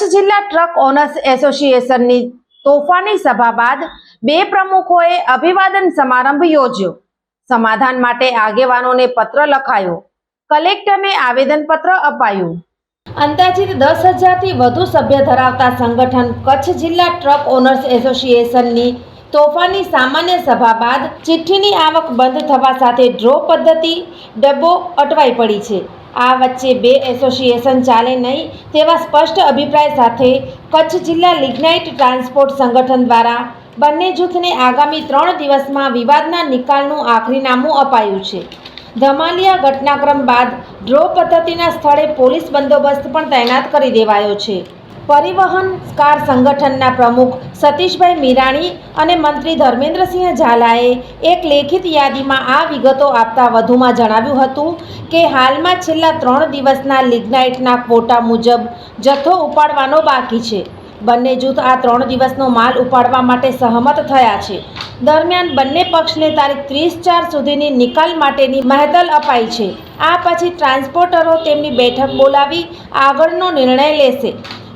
Kutch જિલ્લા truck owners એસોસિએશનની તોફાની સભા બાદ બે પ્રમુખોએ અભિવાદન સમારંભ યોજ્યો. સમાધાન માટે આગેવાનોને પત્ર લખાયો. કલેક્ટરને આવેદનપત્ર અપાયું. અંદાજિત દસ હજારથી વધુ સભ્ય ધરાવતા સંગઠન કચ્છ જિલ્લા ટ્રક ઓનર્સ એસોસિએશનની તોફાની સામાન્ય સભા બાદ ચિઠ્ઠીની આવક બંધ થવા સાથે ડ્રો પદ્ધતિ ડબ્બો અટવાઈ પડી છે. આ વચ્ચે બે એસોસિએશન ચાલે નહીં તેવા સ્પષ્ટ અભિપ્રાય સાથે કચ્છ જિલ્લા લિગ્નાઇટ ટ્રાન્સપોર્ટ સંગઠન દ્વારા બંને જૂથને આગામી ત્રણ દિવસમાં વિવાદના નિકાલનું આખરીનામું અપાયું છે. ધમાલિયા ઘટનાક્રમ બાદ ડ્રો પદ્ધતિના સ્થળે પોલીસ બંદોબસ્ત પણ તૈનાત કરી દેવાયો છે. પરિવહન કાર સંગઠનના પ્રમુખ સતીશભાઈ મીરાણી અને મંત્રી ધર્મેન્દ્રસિંહ ઝાલાએ એક લેખિત યાદીમાં આ વિગતો આપતા વધુમાં જણાવ્યું હતું કે હાલમાં છેલ્લા ત્રણ દિવસના લિગ્નાઇટના ક્વોટા મુજબ જથ્થો ઉપાડવાનો બાકી છે. બંને જૂથ આ ત્રણ દિવસનો માલ ઉપાડવા માટે સહમત થયા છે. દરમિયાન બંને પક્ષને તારીખ ત્રીસ ચાર સુધીની નિકાલ માટેની મહેતલ અપાઈ છે. આ પછી ટ્રાન્સપોર્ટરો તેમની બેઠક બોલાવી આગળનો નિર્ણય લેશે.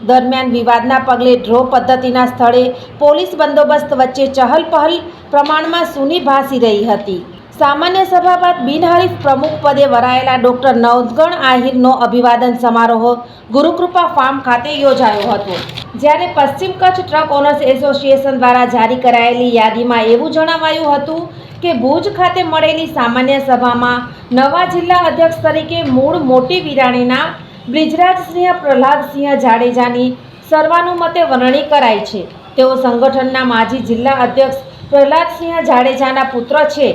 દરમિયાન વિવાદના પગલે ડ્રો પદ્ધતિના સ્થળે પોલીસ બંદોબસ્ત વચ્ચે ચહલપહલ પ્રમાણમાં સૂની ભાસી રહી હતી. સામાન્ય સભા બાદ બિનહરીફ પ્રમુખ પદે વરાયેલા ડોક્ટર નવગણ આહિરનો અભિવાદન સમારોહ ગુરુકૃપા ફાર્મ ખાતે યોજાયો હતો. જ્યારે પશ્ચિમ કચ્છ ટ્રક ઓનર્સ એસોસિએશન દ્વારા જારી કરાયેલી યાદીમાં એવું જણાવાયું હતું કે ભુજ ખાતે મળેલી સામાન્ય સભામાં નવા જિલ્લા અધ્યક્ષ તરીકે મૂળ મોટી વિરાણીના બ્રિજરાજસિંહ પ્રહલાદસિંહ જાડેજાની સર્વાનુમતે વરણી કરાઈ છે. તેઓ સંગઠનના માજી જિલ્લા અધ્યક્ષ પ્રહલાદસિંહ જાડેજાના પુત્ર છે.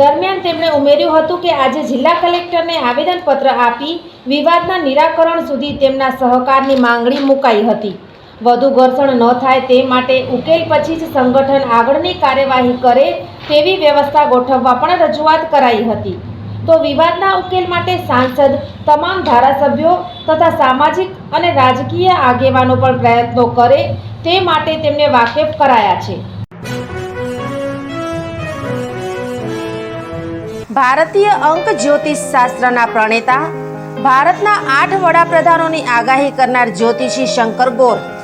દરમિયાન તેમણે ઉમેર્યું હતું કે આજે જિલ્લા કલેક્ટરને આવેદનપત્ર આપી વિવાદના નિરાકરણ સુધી તેમના સહકારની માંગણી મુકાઈ હતી. વધુ ઘર્ષણ ન થાય તે માટે ઉકેલ પછી જ સંગઠન આગળની કાર્યવાહી કરે તેવી વ્યવસ્થા ગોઠવવા પણ રજૂઆત કરાઈ હતી. તો વિવાદના ઉકેલ માટે સાંસદ, તમામ ધારાસભ્યો તથા સામાજિક અને રાજકીય આગેવાનો પણ પ્રયત્નો કરે તે માટે તેમને વાકેફ કરાયા છે. ભારતીય અંક જ્યોતિષ શાસ્ત્રના પ્રણેતા, ભારતના આઠ વડાપ્રધાનોની આગાહી કરનાર જ્યોતિષી શંકર ગોર